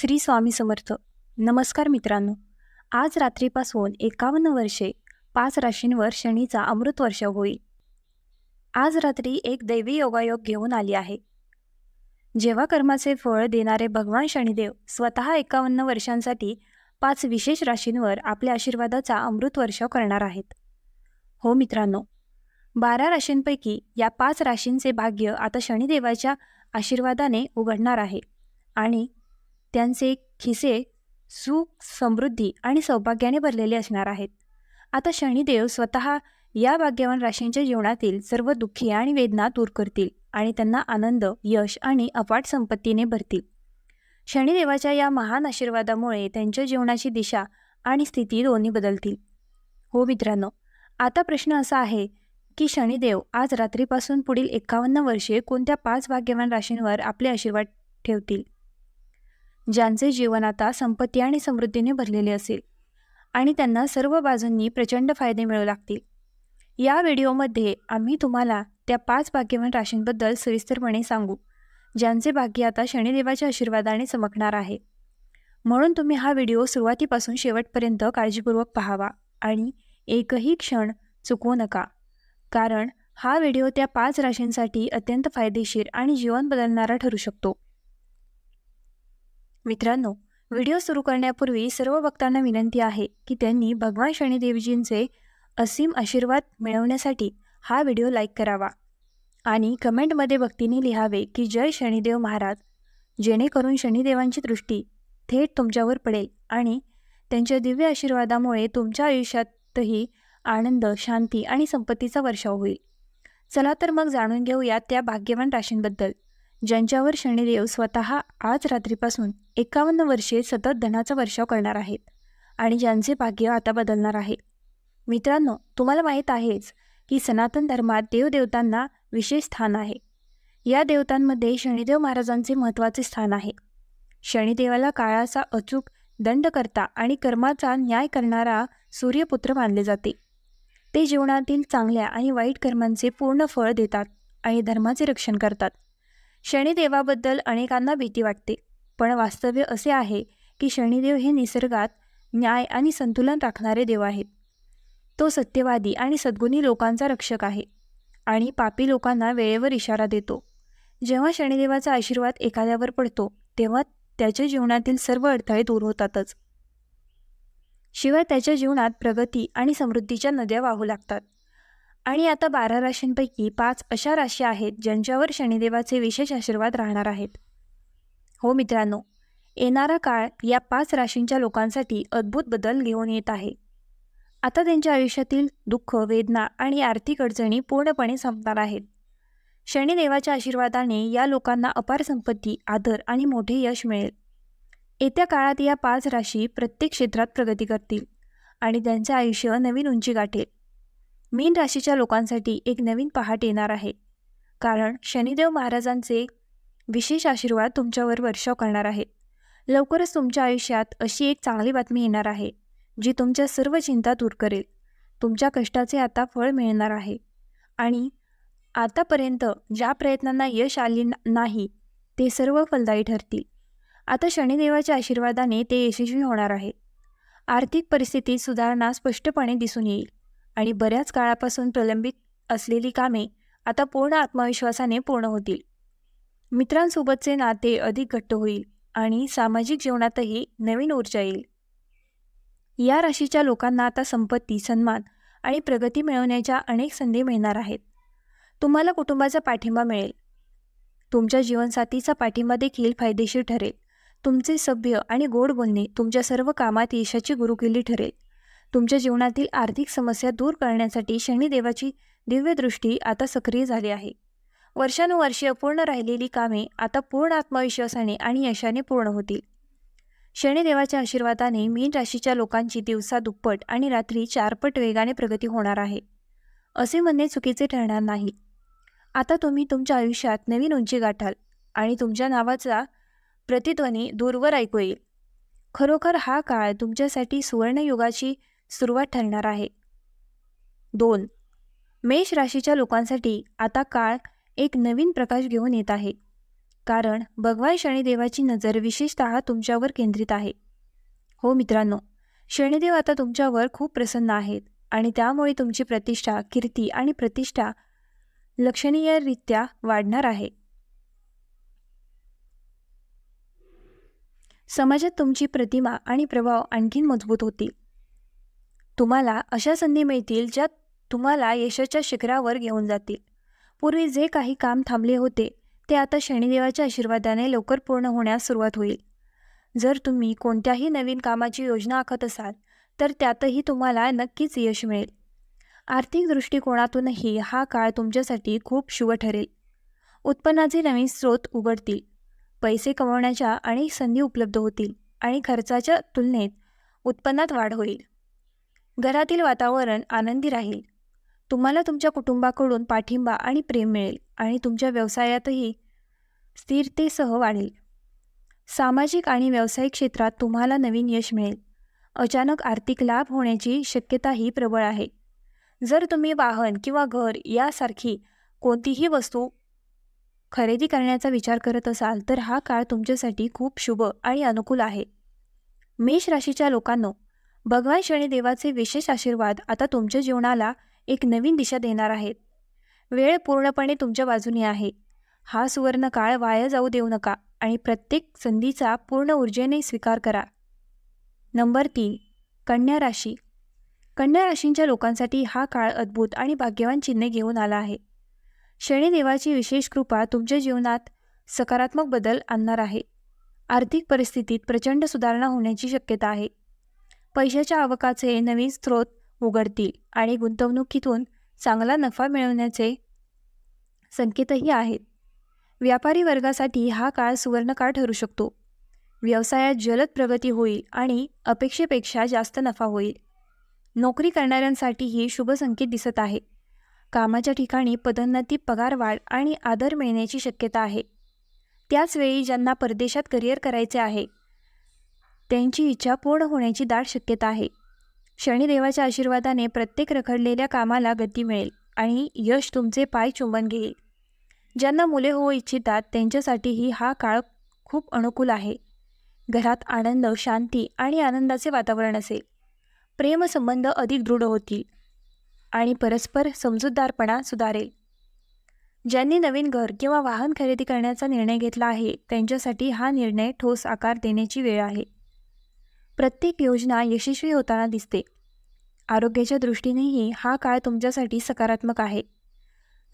श्री स्वामी समर्थ. नमस्कार मित्रांनो. आज रात्रीपासून एकावन्न वर्षे पाच राशींवर शनीचा अमृत वर्ष होईल. आज रात्री एक दैवी योगायोग घेऊन आली आहे. जेव्हा कर्माचे फळ देणारे भगवान शनिदेव स्वतः एकावन्न वर्षांसाठी पाच विशेष राशींवर आपल्या आशीर्वादाचा अमृत वर्ष करणार आहेत. हो मित्रांनो बारा राशींपैकी या पाच राशींचे भाग्य आता शनिदेवाच्या आशीर्वादाने उघडणार आहे आणि त्यांचे खिसे सुख समृद्धी आणि सौभाग्याने भरलेले असणार आहेत. आता शनिदेव स्वतः या भाग्यवान राशींच्या जीवनातील सर्व दुःखी आणि वेदना दूर करतील आणि त्यांना आनंद यश आणि अफाट संपत्तीने भरतील. शनिदेवाच्या या महान आशीर्वादामुळे त्यांच्या जीवनाची दिशा आणि स्थिती दोन्ही बदलतील. हो मित्रांनो आता प्रश्न असा आहे की शनिदेव आज रात्रीपासून पुढील एकावन्न वर्षे कोणत्या पाच भाग्यवान राशींवर आपले आशीर्वाद ठेवतील? ज्यांचे जीवन आता संपत्ती आणि समृद्धीने भरलेले असेल. आणि त्यांना सर्व बाजूंनी प्रचंड फायदे मिळू लागतील. या व्हिडिओमध्ये आम्ही तुम्हाला त्या पाच भाग्यवान राशींबद्दल सविस्तरपणे सांगू ज्यांचे भाग्य आता शनिदेवाच्या आशीर्वादाने चमकणार आहे. म्हणून तुम्ही हा व्हिडिओ सुरुवातीपासून शेवटपर्यंत काळजीपूर्वक पाहावा आणि एकही क्षण चुकवू नका. कारण हा व्हिडिओ त्या पाच राशींसाठी अत्यंत फायदेशीर आणि जीवन बदलणारा ठरू शकतो. मित्रांनो व्हिडिओ सुरू करण्यापूर्वी सर्व भक्तांना विनंती आहे की त्यांनी भगवान शनिदेवजींचे असीम आशीर्वाद मिळवण्यासाठी हा व्हिडिओ लाईक करावा आणि कमेंटमध्ये भक्तीने लिहावे की जय शनिदेव महाराज जेणेकरून शनिदेवांची दृष्टी थेट तुमच्यावर पडेल आणि त्यांच्या दिव्य आशीर्वादामुळे तुमच्या आयुष्यातही आनंद शांती आणि संपत्तीचा वर्षाव होईल. चला तर मग जाणून घेऊया त्या भाग्यवान राशींबद्दल. ज्यांच्यावर शनिदेव स्वतः आज रात्रीपासून एकावन्न वर्षे सतत धनाचा वर्षाव करणार आहेत आणि ज्यांचे भाग्य आता बदलणार आहे. मित्रांनो तुम्हाला माहीत आहेच की सनातन धर्मात देवदेवतांना विशेष स्थान आहे. या देवतांमध्ये शनिदेव महाराजांचे महत्त्वाचे स्थान आहे. शनिदेवाला काळाचा अचूक दंडकर्ता आणि कर्माचा न्याय करणारा सूर्यपुत्र मानले जाते. ते जीवनातील चांगल्या आणि वाईट कर्मांचे पूर्ण फळ देतात आणि धर्माचे रक्षण करतात. शनिदेवाबद्दल अनेकांना भीती वाटते. पण वास्तव्य असे आहे की शनिदेव हे निसर्गात न्याय आणि संतुलन राखणारे देव आहेत. तो सत्यवादी आणि सद्गुणी लोकांचा रक्षक आहे आणि पापी लोकांना वेळेवर इशारा देतो. जेव्हा शनिदेवाचा आशीर्वाद एखाद्यावर पडतो तेव्हा त्याच्या जीवनातील सर्व अडथळे दूर होतातच. शिवाय त्याच्या जीवनात प्रगती आणि समृद्धीच्या नद्या वाहू लागतात. आणि आता बारा राशींपैकी पाच अशा राशी आहेत ज्यांच्यावर शनिदेवाचे विशेष आशीर्वाद राहणार आहेत. हो मित्रांनो येणारा काळ या पाच राशींच्या लोकांसाठी अद्भुत बदल घेऊन येत आहे. आता त्यांच्या आयुष्यातील दुःख वेदना आणि आर्थिक अडचणी पूर्णपणे संपणार आहेत. शनिदेवाच्या आशीर्वादाने या लोकांना अपार संपत्ती आदर आणि मोठे यश मिळेल. येत्या काळात या पाच राशी प्रत्येक क्षेत्रात प्रगती करतील आणि त्यांचे आयुष्य नवीन उंची गाठेल. मीन राशीच्या लोकांसाठी एक नवीन पहाट येणार आहे. कारण शनिदेव महाराजांचे विशेष आशीर्वाद तुमच्यावर वर्षाव करणार आहे. लवकरच तुमच्या आयुष्यात अशी एक चांगली बातमी येणार आहे जी तुमच्या सर्व चिंता दूर करेल. तुमच्या कष्टाचे आता फळ मिळणार आहे. आणि आतापर्यंत ज्या प्रयत्नांना यश आले नाही ते सर्व फलदायी ठरतील. आता शनिदेवाच्या आशीर्वादाने ते यशस्वी होणार आहे. आर्थिक परिस्थितीत सुधारणा स्पष्टपणे दिसून येईल. आणि बऱ्याच काळापासून प्रलंबित असलेली कामे आता पूर्ण आत्मविश्वासाने पूर्ण होतील. मित्रांसोबतचे नाते अधिक घट्ट होईल आणि सामाजिक जीवनातही नवीन ऊर्जा येईल. या राशीच्या लोकांना आता संपत्ती सन्मान आणि प्रगती मिळवण्याच्या अनेक संधी मिळणार आहेत. तुम्हाला कुटुंबाचा पाठिंबा मिळेल. तुमच्या जीवनसाथीचा पाठिंबा देखील फायदेशीर ठरेल. तुमचे सभ्य आणि गोड बोलणे तुमच्या सर्व कामात यशाची गुरुकिल्ली ठरेल. तुमच्या जीवनातील आर्थिक समस्या दूर करण्यासाठी शनिदेवाची दिव्यदृष्टी आता सक्रिय झाली आहे. वर्षानुवर्षे अपूर्ण राहिलेली कामे आता पूर्ण आत्मविश्वासाने आणि यशाने पूर्ण होतील. शनिदेवाच्या आशीर्वादाने मीन राशीच्या लोकांची दिवसा दुप्पट आणि रात्री चारपट वेगाने प्रगती होणार आहे. असे म्हणणे चुकीचे ठरणार नाही. आता तुम्ही तुमच्या आयुष्यात नवीन उंची गाठाल आणि तुमच्या नावाचा प्रतिध्वनी दूरवर ऐकू येईल. खरोखर हा काळ तुमच्यासाठी सुवर्णयुगाची सुरुवात ठरणार आहे. दोन. मेष राशीच्या लोकांसाठी आता काळ एक नवीन प्रकाश घेऊन येत आहे. कारण भगवान शनिदेवाची नजर विशेषतः तुमच्यावर केंद्रित आहे. हो मित्रांनो शनिदेव आता तुमच्यावर खूप प्रसन्न आहेत आणि त्यामुळे तुमची प्रतिष्ठा कीर्ती आणि प्रतिष्ठा लक्षणीयरित्या वाढणार आहे. समाजात तुमची प्रतिमा आणि प्रभाव आणखीन मजबूत होतील. तुम्हाला अशा संधी मिळतील ज्या तुम्हाला यशाच्या शिखरावर घेऊन जातील. पूर्वी जे काही काम थांबले होते ते आता शनिदेवाच्या आशीर्वादाने लवकर पूर्ण होण्यास सुरुवात होईल. जर तुम्ही कोणत्याही नवीन कामाची योजना आखत असाल तर त्यातही तुम्हाला नक्कीच यश मिळेल. आर्थिक दृष्टिकोनातूनही हा काळ तुमच्यासाठी खूप शुभ ठरेल. उत्पन्नाचे नवीन स्रोत उघडतील. पैसे कमवण्याच्या अनेक संधी उपलब्ध होतील आणि खर्चाच्या तुलनेत उत्पन्नात वाढ होईल. घरातील वातावरण आनंदी राहील. तुम्हाला तुमच्या कुटुंबाकडून पाठिंबा आणि प्रेम मिळेल आणि तुमच्या व्यवसायातही स्थिरतेसह वाढेल. सामाजिक आणि व्यावसायिक क्षेत्रात तुम्हाला नवीन यश मिळेल. अचानक आर्थिक लाभ होण्याची शक्यताही प्रबळ आहे. जर तुम्ही वाहन किंवा घर यासारखी कोणतीही वस्तू खरेदी करण्याचा विचार करत असाल तर हा काळ तुमच्यासाठी खूप शुभ आणि अनुकूल आहे. मेष राशीच्या लोकांनो भगवान शनिदेवाचे विशेष आशीर्वाद आता तुमच्या जीवनाला एक नवीन दिशा देणार आहेत. वेळ पूर्णपणे तुमच्या बाजूने आहे. हा सुवर्ण काळ वाया जाऊ देऊ नका आणि प्रत्येक संधीचा पूर्ण ऊर्जेने स्वीकार करा. नंबर तीन कन्या राशी. कन्या राशींच्या लोकांसाठी हा काळ अद्भुत आणि भाग्यवान चिन्हे घेऊन आला आहे. शनिदेवाची विशेष कृपा तुमच्या जीवनात सकारात्मक बदल आणणार आहे. आर्थिक परिस्थितीत प्रचंड सुधारणा होण्याची शक्यता आहे. पैशाच्या आवकाचे नवीन स्रोत उघडतील आणि गुंतवणुकीतून चांगला नफा मिळवण्याचे संकेतही आहेत. व्यापारी वर्गासाठी हा काळ सुवर्णकाळ ठरू शकतो. व्यवसायात जलद प्रगती होईल आणि अपेक्षेपेक्षा जास्त नफा होईल. नोकरी शुभ संकेत दिसत आहे. कामाच्या ठिकाणी पदोन्नती पगारवाढ आणि आदर मिळण्याची शक्यता आहे. त्याचवेळी ज्यांना परदेशात करिअर करायचे आहे त्यांची इच्छा पूर्ण होण्याची दाट शक्यता आहे. शनिदेवाच्या आशीर्वादाने प्रत्येक रखडलेल्या कामाला गती मिळेल आणि यश तुमचे पाय चुंबन घेईल. ज्यांना मुले होऊ इच्छितात त्यांच्यासाठीही हा काळ खूप अनुकूल आहे. घरात आनंद शांती आणि आनंदाचे वातावरण असेल. प्रेमसंबंध अधिक दृढ होतील आणि परस्पर समजूतदारपणा सुधारेल. ज्यांनी नवीन घर किंवा वाहन खरेदी करण्याचा निर्णय घेतला आहे त्यांच्यासाठी हा निर्णय ठोस आकार देण्याची वेळ आहे. प्रत्येक योजना यशस्वी होताना दिसते. आरोग्याच्या दृष्टीनेही हा काळ तुमच्यासाठी सकारात्मक आहे.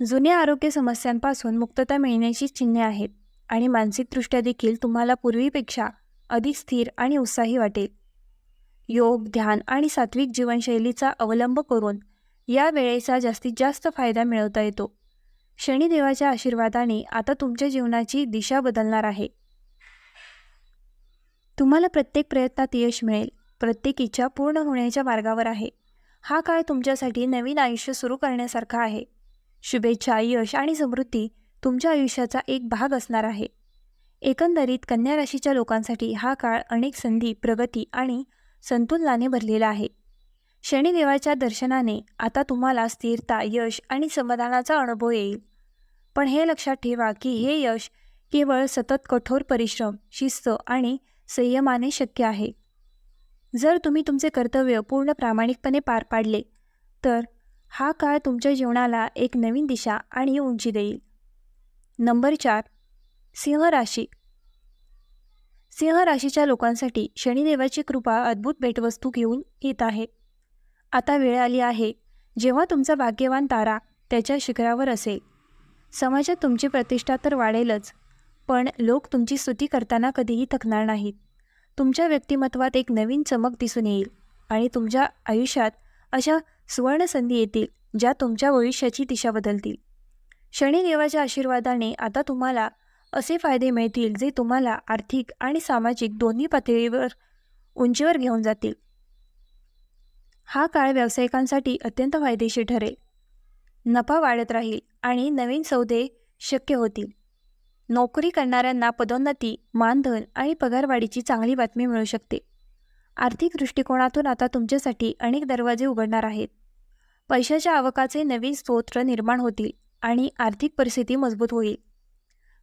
जुन्या आरोग्य समस्यांपासून मुक्तता मिळण्याची चिन्हे आहेत आणि मानसिकदृष्ट्या देखील तुम्हाला पूर्वीपेक्षा अधिक स्थिर आणि उत्साही वाटेल. योग ध्यान आणि सात्विक जीवनशैलीचा अवलंब करून या वेळेचा जास्तीत जास्त फायदा मिळवता येतो. शनिदेवाच्या आशीर्वादाने आता तुमच्या जीवनाची दिशा बदलणार आहे. तुम्हाला प्रत्येक प्रयत्नात यश मिळेल. प्रत्येक इच्छा पूर्ण होण्याच्या मार्गावर आहे. हा काळ तुमच्यासाठी नवीन आयुष्य सुरू करण्यासारखा आहे. शुभेच्छा यश आणि समृद्धी तुमच्या आयुष्याचा एक भाग असणार आहे. एकंदरीत कन्या राशीच्या लोकांसाठी हा काळ अनेक संधी प्रगती आणि संतुलनाने भरलेला आहे. शनिदेवाच्या दर्शनाने आता तुम्हाला स्थिरता यश आणि समाधानाचा अनुभव येईल. पण हे लक्षात ठेवा की हे यश केवळ सतत कठोर परिश्रम शिस्त आणि संयमाने शक्य आहे. जर तुम्ही तुमचे कर्तव्य पूर्ण प्रामाणिकपणे पार पाडले तर हा काळ तुमच्या जीवनाला एक नवीन दिशा आणि उंची देईल. नंबर चार सिंह राशी. सिंह राशीच्या लोकांसाठी शनिदेवाची कृपा अद्भुत भेटवस्तू घेऊन येत आहे. आता वेळ आली आहे जेव्हा तुमचा भाग्यवान तारा त्याच्या शिखरावर असेल. समाजात तुमची प्रतिष्ठा तर वाढेलच पण लोक तुमची स्तुती करताना कधीही थकणार नाहीत. तुमच्या व्यक्तिमत्वात एक नवीन चमक दिसून येईल आणि तुमच्या आयुष्यात अशा सुवर्ण संधी येतील ज्या तुमच्या भविष्याची दिशा बदलतील. शनिदेवाच्या आशीर्वादाने आता तुम्हाला असे फायदे मिळतील जे तुम्हाला आर्थिक आणि सामाजिक दोन्ही पातळीवर उंचीवर घेऊन जातील. हा काळ व्यावसायिकांसाठी अत्यंत फायदेशीर ठरेल. नफा वाढत राहील आणि नवीन सौदे शक्य होतील. नोकरी करणाऱ्यांना पदोन्नती मानधन आणि पगारवाढीची चांगली बातमी मिळू शकते. आर्थिक दृष्टिकोनातून आता तुमच्यासाठी अनेक दरवाजे उघडणार आहेत. पैशाच्या आवकाचे नवीन स्तोत्र निर्माण होतील आणि आर्थिक परिस्थिती मजबूत होईल.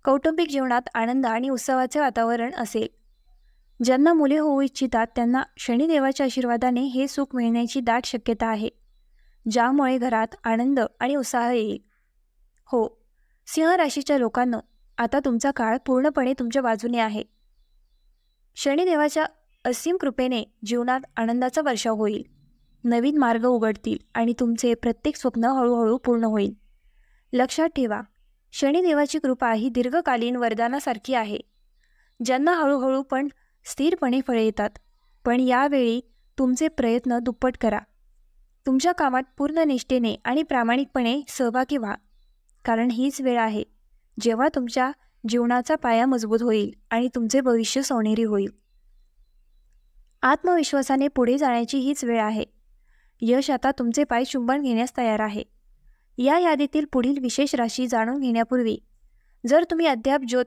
कौटुंबिक जीवनात आनंद आणि उत्सवाचे वातावरण असेल. ज्यांना मुले होऊ इच्छितात त्यांना शनिदेवाच्या आशीर्वादाने हे सुख मिळण्याची दाट शक्यता आहे ज्यामुळे घरात आनंद आणि उत्साह येईल. हो सिंह राशीच्या लोकांना आता तुमचा काळ पूर्णपणे तुमच्या बाजूने आहे. शनिदेवाच्या असीम कृपेने जीवनात आनंदाचा वर्षाव होईल. नवीन मार्ग उघडतील आणि तुमचे प्रत्येक स्वप्न हळूहळू पूर्ण होईल. लक्षात ठेवा शनिदेवाची कृपा ही दीर्घकालीन वरदानासारखी आहे. ज्यांना हळूहळू पण स्थिरपणे फळे येतात पण यावेळी तुमचे प्रयत्न दुप्पट करा. तुमच्या कामात पूर्ण निष्ठेने आणि प्रामाणिकपणे सहभागी व्हा कारण हीच वेळ आहे. जेव्हा तुमच्या जीवनाचा पाया मजबूत होईल आणि तुमचे भविष्य सोनेरी होईल. आत्मविश्वासाने पुढे जाण्याची हीच वेळ आहे. यश आता तुमचे पाय चुंबन घेण्यास तयार आहे. या यादीतील पुढील विशेष राशी जाणून घेण्यापूर्वी जर तुम्ही अद्याप ज्योत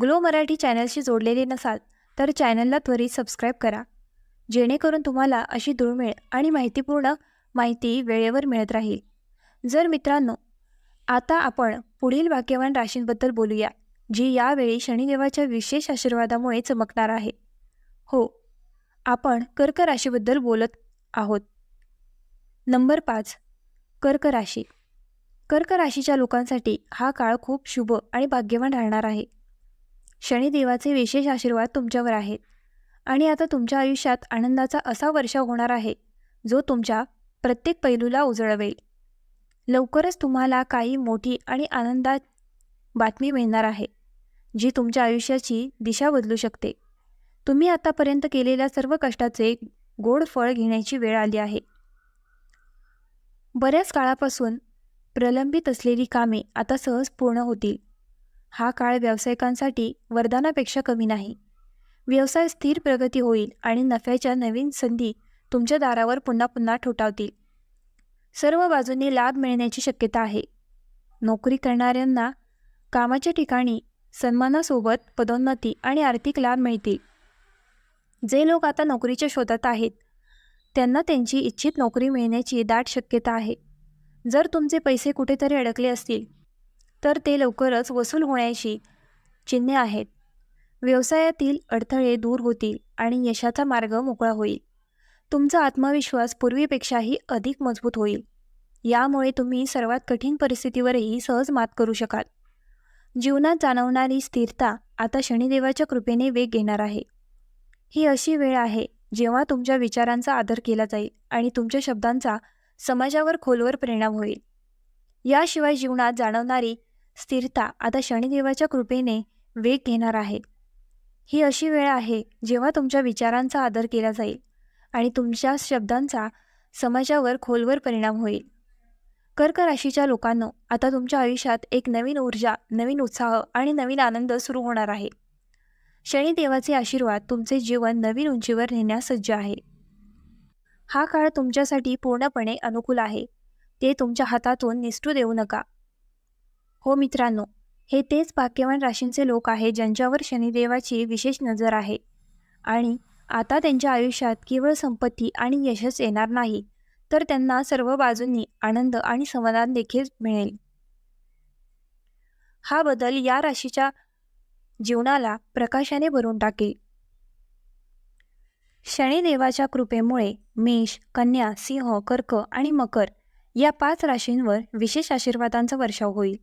ग्लो मराठी चॅनलशी जोडलेले नसाल तर चॅनलला त्वरित सबस्क्राईब करा. जेणेकरून तुम्हाला अशी दुर्मिळ आणि माहितीपूर्ण माहिती वेळेवर मिळत राहील. जर मित्रांनो आता आपण पुढील भाग्यवान राशींबद्दल बोलूया जी यावेळी शनिदेवाच्या विशेष आशीर्वादामुळे चमकणार आहे. हो आपण कर्क राशीबद्दल बोलत आहोत. नंबर पाच कर्क राशी. कर्क राशीच्या लोकांसाठी हा काळ खूप शुभ आणि भाग्यवान राहणार आहे. शनिदेवाचे विशेष आशीर्वाद तुमच्यावर आहेत आणि आता तुमच्या आयुष्यात आनंदाचा असा वर्षाव होणार आहे जो तुमच्या प्रत्येक पैलूला उजळवेल. लवकरच तुम्हाला काही मोठी आणि आनंदात बातमी मिळणार आहे जी तुमच्या आयुष्याची दिशा बदलू शकते. तुम्ही आतापर्यंत केलेल्या सर्व कष्टाचे गोड फळ घेण्याची वेळ आली आहे. बऱ्याच काळापासून प्रलंबित असलेली कामे आता सहज पूर्ण होतील. हा काळ व्यावसायिकांसाठी वरदानापेक्षा कमी नाही. व्यवसाय स्थिर प्रगती होईल आणि नफ्याच्या नवीन संधी तुमच्या दारावर पुन्हा पुन्हा ठोठावतील. सर्व बाजूंनी लाभ मिळण्याची शक्यता आहे. नोकरी करणाऱ्यांना कामाच्या ठिकाणी सन्मानासोबत पदोन्नती आणि आर्थिक लाभ मिळतील. जे लोक आता नोकरीच्या शोधात आहेत त्यांना त्यांची इच्छित नोकरी मिळण्याची दाट शक्यता आहे. जर तुमचे पैसे कुठेतरी अडकले असतील तर ते लवकरच वसूल होण्याची चिन्हे आहेत. व्यवसायातील अडथळे दूर होतील आणि यशाचा मार्ग मोकळा होईल. तुमचा आत्मविश्वास पूर्वीपेक्षाही अधिक मजबूत होईल. यामुळे तुम्ही सर्वात कठीण परिस्थितीवरही सहज मात करू शकाल. जीवनात जाणवणारी स्थिरता आता शनिदेवाच्या कृपेने वेग घेणार आहे. ही अशी वेळ आहे जेव्हा तुमच्या विचारांचा आदर केला जाईल आणि तुमच्या शब्दांचा समाजावर खोलवर परिणाम होईल. याशिवाय जीवनात जाणवणारी स्थिरता आता शनिदेवाच्या कृपेने वेग घेणार आहे. ही अशी वेळ आहे जेव्हा तुमच्या विचारांचा आदर केला जाईल. आणि तुमच्या शब्दांचा समाजावर खोलवर परिणाम होईल. कर्क राशीच्या लोकांनो आता तुमच्या आयुष्यात एक नवीन ऊर्जा नवीन उत्साह आणि नवीन आनंद सुरू होणार आहे. शनिदेवाचे आशीर्वाद तुमचे जीवन नवीन उंचीवर नेण्यास सज्ज आहे. हा काळ तुमच्यासाठी पूर्णपणे अनुकूल आहे. ते तुमच्या हातातून निष्ठू देऊ नका. हो मित्रांनो हे तेच भाग्यवान राशींचे लोक आहेत ज्यांच्यावर शनिदेवाची विशेष नजर आहे. आणि आता त्यांच्या आयुष्यात केवळ संपत्ती आणि यशच येणार नाही तर त्यांना सर्व बाजूंनी आनंद आणि समाधान देखील मिळेल. हा बदल या राशीच्या जीवनाला प्रकाशाने भरून टाकेल. शनिदेवाच्या कृपेमुळे मेष कन्या सिंह कर्क आणि मकर या पाच राशींवर विशेष आशीर्वादांचा वर्षाव होईल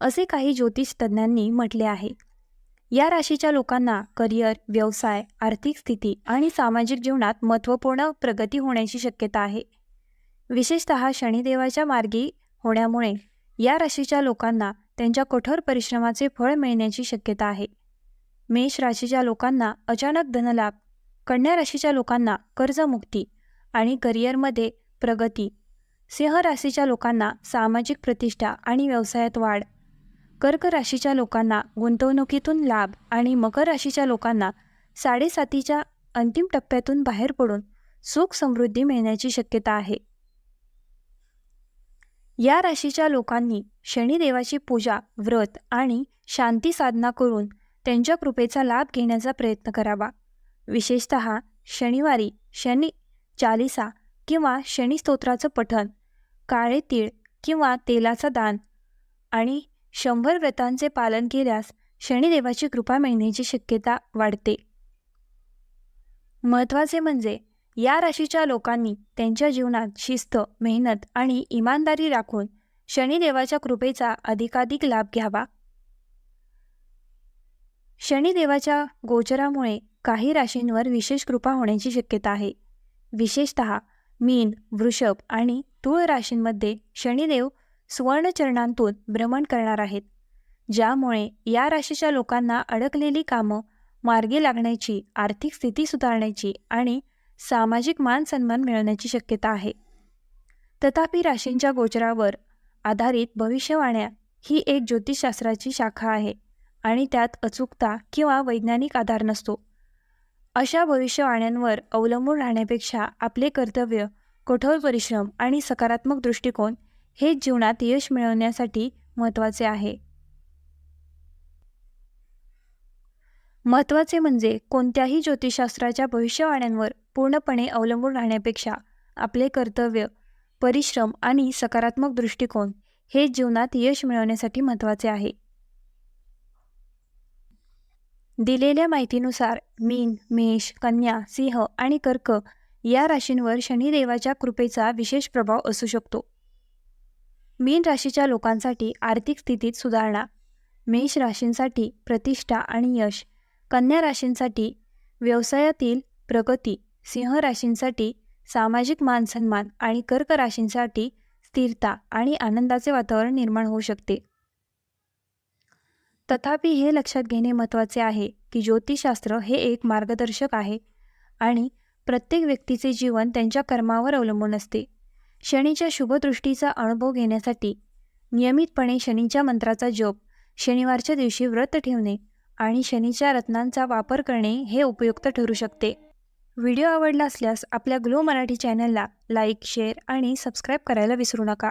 असे काही ज्योतिष तज्ज्ञांनी म्हटले आहे. या राशीच्या लोकांना करिअर व्यवसाय आर्थिक स्थिती आणि सामाजिक जीवनात महत्त्वपूर्ण प्रगती होण्याची शक्यता आहे. विशेषत शनिदेवाच्या मार्गी होण्यामुळे या राशीच्या लोकांना त्यांच्या कठोर परिश्रमाचे फळ मिळण्याची शक्यता आहे. मेष राशीच्या लोकांना अचानक धनलाभ कन्या राशीच्या लोकांना कर्जमुक्ती आणि करिअरमध्ये प्रगती सिंह राशीच्या लोकांना सामाजिक प्रतिष्ठा आणि व्यवसायात वाढ कर्क राशीच्या लोकांना गुंतवणुकीतून लाभ आणि मकर राशीच्या लोकांना साडेसातीच्या अंतिम टप्प्यातून बाहेर पडून सुख समृद्धी मिळण्याची शक्यता आहे. या राशीच्या लोकांनी शनिदेवाची पूजा व्रत आणि शांती साधना करून त्यांच्या कृपेचा लाभ घेण्याचा प्रयत्न करावा. विशेषत शनिवारी शनी चालिसा किंवा शनी स्तोत्राचं पठण काळे तीळ किंवा तेलाचं दान आणि शंभर व्रतांचे पालन केल्यास शनिदेवाची कृपा मिळण्याची शक्यता वाढते. महत्त्वाचे म्हणजे या राशीच्या लोकांनी त्यांच्या जीवनात शिस्त मेहनत आणि इमानदारी राखून शनिदेवाच्या कृपेचा अधिकाधिक लाभ घ्यावा. शनिदेवाच्या गोचरामुळे काही राशींवर विशेष कृपा होण्याची शक्यता आहे. विशेषत मीन वृषभ आणि तुळ राशींमध्ये शनिदेव सुवर्णचरणांतून भ्रमण करणार आहेत ज्यामुळे या राशीच्या लोकांना अडकलेली कामं मार्गी लागण्याची आर्थिक स्थिती सुधारण्याची आणि सामाजिक मान सन्मान मिळवण्याची शक्यता आहे. तथापि राशींच्या गोचरावर आधारित भविष्यवाण्या ही एक ज्योतिषशास्त्राची शाखा आहे आणि त्यात अचूकता किंवा वैज्ञानिक आधार नसतो. अशा भविष्यवाण्यांवर अवलंबून राहण्यापेक्षा आपले कर्तव्य कठोर परिश्रम आणि सकारात्मक दृष्टिकोन हे जीवनात यश मिळवण्यासाठी महत्त्वाचे आहे. महत्त्वाचे म्हणजे कोणत्याही ज्योतिषशास्त्राच्या भविष्यवाण्यांवर पूर्णपणे अवलंबून राहण्यापेक्षा आपले कर्तव्य परिश्रम आणि सकारात्मक दृष्टिकोन हे जीवनात यश मिळवण्यासाठी महत्त्वाचे आहे. दिलेल्या माहितीनुसार मीन मेष कन्या सिंह आणि कर्क या राशींवर शनिदेवाच्या कृपेचा विशेष प्रभाव असू शकतो. मीन राशीच्या लोकांसाठी आर्थिक स्थितीत सुधारणा. मेष राशींसाठी प्रतिष्ठा आणि यश. कन्या राशींसाठी व्यवसायातील प्रगती. सिंह राशींसाठी सामाजिक मानसन्मान आणि कर्क राशींसाठी स्थिरता आणि आनंदाचे वातावरण निर्माण होऊ शकते. तथापि हे लक्षात घेणे महत्त्वाचे आहे की ज्योतिषशास्त्र हे एक मार्गदर्शक आहे आणि प्रत्येक व्यक्तीचे जीवन त्यांच्या कर्मावर अवलंबून असते. शनीच्या शुभदृष्टीचा अनुभव घेण्यासाठी नियमितपणे शनीच्या मंत्राचा जप शनिवारच्या दिवशी व्रत ठेवणे आणि शनीच्या रत्नांचा वापर करणे हे उपयुक्त ठरू शकते. व्हिडिओ आवडला असल्यास आपल्या ग्लो मराठी चॅनलला लाईक शेअर आणि सबस्क्राईब करायला विसरू नका.